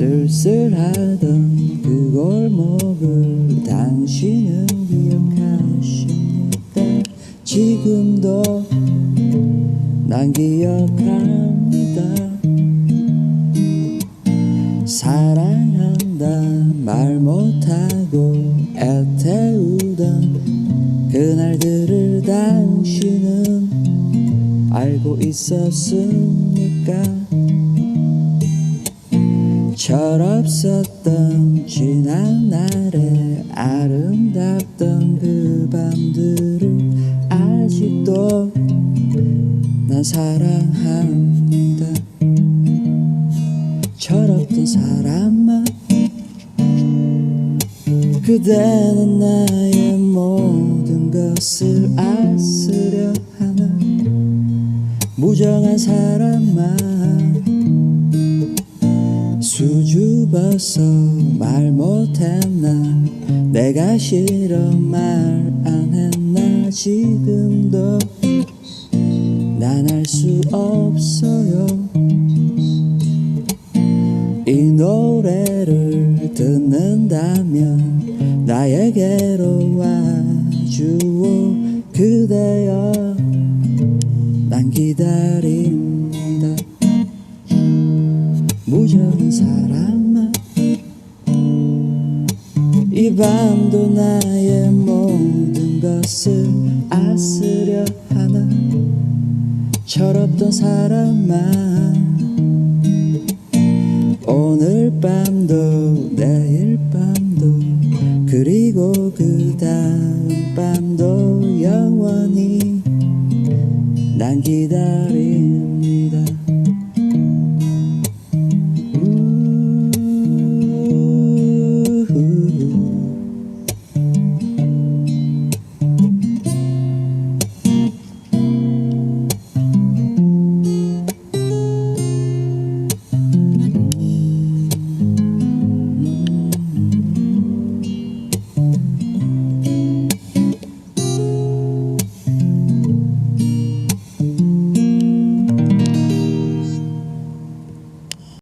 쓸쓸하던 그 골목을 당신은 기억하십니까 지금도 난 기억합니다. 사랑한다 말 못하고 애태우던 그날들을 당신은 알고 있었습니까 철없었던 지난 날의 아름답던 그 밤들을 아직도 난 사랑합니다. 철없던 사람아 그대는 나의 모든 것을 아스려 하나 무정한 사람 아 수줍어서 말 못했나? 내가 싫어 말 안 했나? 지금도 난 알 수 없어요. 이 노래를 듣는다면 나에게로 와주오 그대여. 난 기다립니다. 무정한 사 이 밤도 나의 모든 것을 아스려 하나 철없던 사람아 오늘 밤도 내일 밤도 그리고 그 다음 밤도 영원히 난 기다림